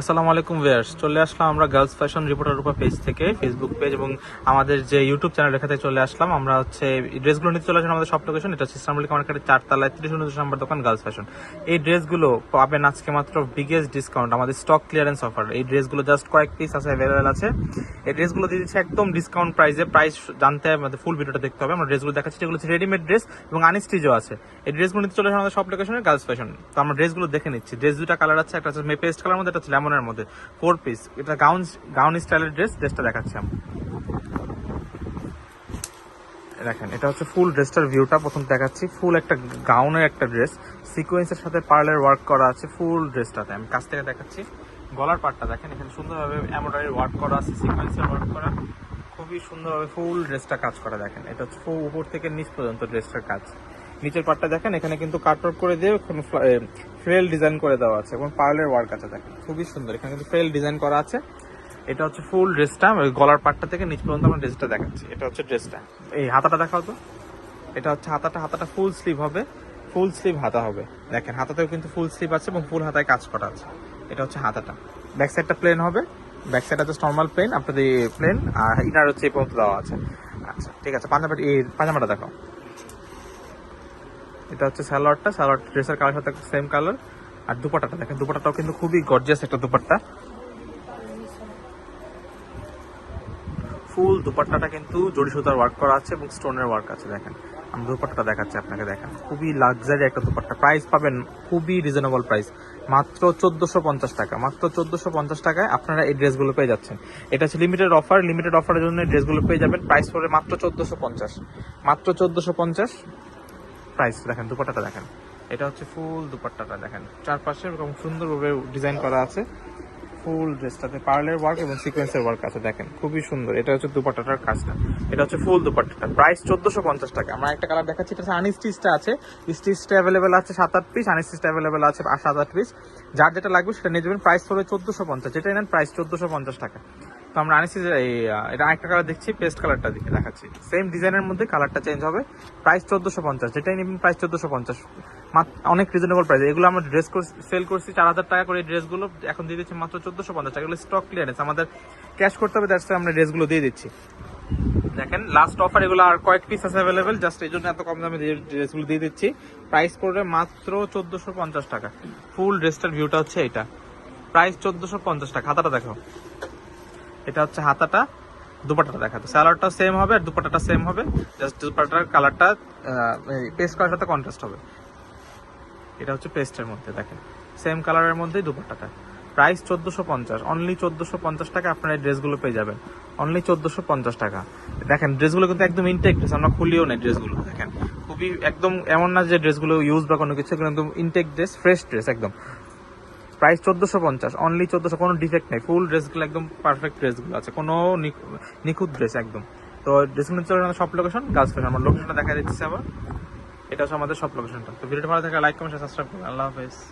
আসসালামু আলাইকুম ভিয়ার্স চলে আসলাম আমরা girls fashion reporter Rupa page থেকে ফেসবুক পেজ এবং আমাদের যে ইউটিউব চ্যানেল রেখাতে চলে আসলাম। আমরা হচ্ছে ড্রেসগুলো নিতে চলে আসলাম আমাদের সব লোকেশন এটা হচ্ছে ইসলামলিক মার্কেটের চারতলায়, ত্রিশ উনত্রিশ নম্বর দোকান, গার্লস ফ্যাশন। এই ড্রেসগুলো পাবেন আজকে মাত্র বিগেস্ট ডিসকাউন্ট আমাদের স্টক ক্লিয়ারেন্স অফার এই ড্রেসগুলো জাস্ট কয়েক পিস আছে অ্যাভেলেবেল আছে। এই ড্রেসগুলো দিয়ে দিচ্ছে একদম ডিসকাউন্ট প্রাইসে প্রাইস জানতে আমাদের ফুল ভিডিওটা দেখতে হবে। আমরা ড্রেসগুলো দেখাচ্ছি, যেগুলো হচ্ছে রেডিমেড ড্রেস এবং আনস্টিচও আছে। এই ড্রেসগুলো নিতে চলে আসলাম আমাদের সব লোকেশনের গার্লস ফ্যাশন। তো আমরা ড্রেসগুলো দেখে নিচ্ছি। ড্রেস দুটা কালার আছে, একটা হচ্ছে পেস্ট কালার মধ্যে, একটা হচ্ছে লেমনের মধ্যে। ফোর পিস এটা গাউন গাউন স্টাইলের ড্রেস ড্রেসটা দেখাচ্ছি আমি। দেখেন, এটা হচ্ছে ফুল ড্রেসটার ভিউটা প্রথম দেখাচ্ছি ফুল একটা গাউনের একটা ড্রেস সিকোয়েন্সের সাথে পার্লের ওয়ার্ক করা আছে ফুল ড্রেসটাতে আমি কাছ থেকে দেখাচ্ছি। গলার পার্টটা দেখেন, এখানে সুন্দরভাবে এমব্রয়ডারি ওয়ার্ক করা আছে সিকোয়েন্সের ওয়ার্ক করা। খুবই সুন্দরভাবে ফুল ড্রেসটা কাজ করা, দেখেন। এটা হচ্ছে উপর থেকে নিচ পর্যন্ত ড্রেসটার কাজ। নিচের পার্টটা দেখেন, এখানে কিন্তু কাটওয়ার্ক করে দিয়ে ফ্রেল ডিজাইন করে দেওয়া আছে এবং পার্লের ওয়ার্ক আছে দেখেন, খুবই সুন্দর। এখানে কিন্তু ফ্রেল ডিজাইন করা আছে। এটা হচ্ছে ফুল ড্রেসটা গলার পাটটা থেকে নিচ পর্যন্ত আমরা ড্রেসটা দেখাচ্ছি। এটা হচ্ছে ড্রেসটা এই হাতাটা দেখাও তো। এটা হচ্ছে হাতাটা হাতাটা ফুল স্লিভ হবে। ফুল স্লিভ হাতা হবে। দেখেন, হাতাতেও কিন্তু ফুল স্লিভ আছে এবং ফুল হাতায় কাজ করা আছে। এটা হচ্ছে হাতাটা। ব্যাক সাইডটা প্লেন হবে। ব্যাক সাইডটা জাস্ট নর্মাল প্লেন আপনাদের প্লেন আর ইনার হচ্ছে এই পর্যন্ত দেওয়া আছে। আচ্ছা ঠিক আছে, পাঞ্জাবাটি, এই পাজামাটা দেখাও। এটা হচ্ছে স্যালোয়ারটা স্যালোয়ার ড্রেসের কালার সাথে সেম কালার আর দুপাট্টাটা দেখেন, দুপাট্টাটাও কিন্তু খুবই গর্জিয়াস একটা দুপাট্টা। ফুল দুপাট্টাটা কিন্তু জড়ি সুতার ওয়ার্ক করা আছে এবং স্টোনের ওয়ার্ক আছে, দেখেন। আমি দুপাট্টাটা দেখাচ্ছি আপনাকে, দেখেন। খুবই লাক্সারি একটা দুপাট্টা। প্রাইস পাবেন খুবই রিজনেবল প্রাইস মাত্র চোদ্দশো পঞ্চাশ টাকা, মাত্র চোদ্দশো পঞ্চাশ টাকায় আপনারা এই ড্রেসগুলো পেয়ে যাচ্ছেন। এটা হচ্ছে লিমিটেড অফার লিমিটেড অফারের জন্য ড্রেসগুলো পেয়ে যাবেন। প্রাইস পড়বে মাত্র চোদ্দশো পঞ্চাশ। মাত্র চোদ্দশো পঞ্চাশ। প্রাইস দেখেন, দুপাট্টাটা দেখেন। এটা হচ্ছে ফুল দুপাট্টাটা দেখেন। চারপাশে এরকম সুন্দরভাবে ডিজাইন করা আছে। ফুল ড্রেসটাতে পার্লের ওয়ার্ক এবং সিকোয়েন্সের ওয়ার্ক আছে, দেখেন। খুবই সুন্দর। এটা হচ্ছে দুপাট্টাটার কাজটা। এটা হচ্ছে ফুল দুপাট্টাটা। প্রাইস চোদ্দশো পঞ্চাশ টাকা। আমরা একটা কালার দেখাচ্ছি, এটা আনস্টিচটা আছে। স্টিচটা অ্যাভেলেবেল আছে সাত আট পিস আনস্টিচটা অ্যাভেলেবেল আছে সাত আট পিস যার যেটা লাগবে সেটা নিয়ে যাবেন। প্রাইস পড়বে চোদ্দশো পঞ্চাশ। যেটা নেন প্রাইস চোদ্দশো পঞ্চাশ টাকা। তো আমরা আনিসি এই এটা আরেকটা কালার দেখছি পেস্ট কালারটা দিকে দেখাচ্ছি। সেম ডিজাইনের মধ্যে কালারটা চেঞ্জ হবে। প্রাইস চোদ্দশো পঞ্চাশ, যেটাই নেবেন প্রাইস চোদ্দশো পঞ্চাশ। অনেক রিজনেবল প্রাইস এগুলো আমরা ড্রেস সেল করছি চার হাজার টাকা করে ড্রেসগুলো এখন দিয়ে দিচ্ছি মাত্র চোদ্দশো পঞ্চাশ। টাকা এগুলো স্টক ক্লিয়ারেন্স আমাদের ক্যাশ করতে হবে দ্যাটস আমরা ড্রেসগুলো দিয়ে দিচ্ছি। দেখেন লাস্ট অফার এগুলো আর কয়েক পিস আছে অ্যাভেলেবেল জাস্ট এই জন্য এত কম দামে ড্রেসগুলো দিয়ে দিচ্ছি। প্রাইস পড়বে মাত্র চোদ্দশো পঞ্চাশ টাকা। ফুল ড্রেসটার ভিউটা হচ্ছে এটা। প্রাইস চোদ্দশো পঞ্চাশ টাকা। খাতাটা দেখো। এটা হচ্ছে হাতাটা দুপাটাটা দেখাতো। স্যালাডটা সেম হবে আর দুপাটাটা সেম হবে। জাস্ট দুপাট্টার কালারটা পেস্ট কালার সাথে কন্ট্রাস্ট হবে। এটা হচ্ছে পেস্টের মধ্যে, দেখেন। সেম কালারের মধ্যেই দুপাটাটা প্রাইস চোদ্দোশো পঞ্চাশ অনলি চোদ্দোশো পঞ্চাশ টাকা আপনারা এই ড্রেসগুলো পেয়ে যাবেন। অনলি চোদ্দোশো পঞ্চাশ টাকা। দেখেন ড্রেসগুলো কিন্তু একদম ইনটেক ড্রেস আমরা খুলিও নেই ড্রেসগুলো দেখেন। খুবই একদম এমন না যে ড্রেসগুলো ইউজ বা কোনো কিছু একদম ইনটেক ড্রেস ফ্রেশ ড্রেস একদম। প্রাইস চোদ্দোশো পঞ্চাশ অনলি চোদ্দোশো, কোনো ডিফেক্ট নেই ফুল ড্রেসগুলো একদম পারফেক্ট ড্রেসগুলো আছে, কোনো নিখ- নিখুঁত ড্রেস একদম। তো ড্রেসগুলো চলে আমাদের সব লোকেশন গার্লস ফ্যাশন আমার লোকেশনটা দেখা দিচ্ছে আবার, এটা হচ্ছে আমাদের সব লোকেশনটা তো ভিডিওটা ভালো থাকে লাইক কমেন্ট সাবস্ক্রাইব করুন আল্লাহ হাফেজ।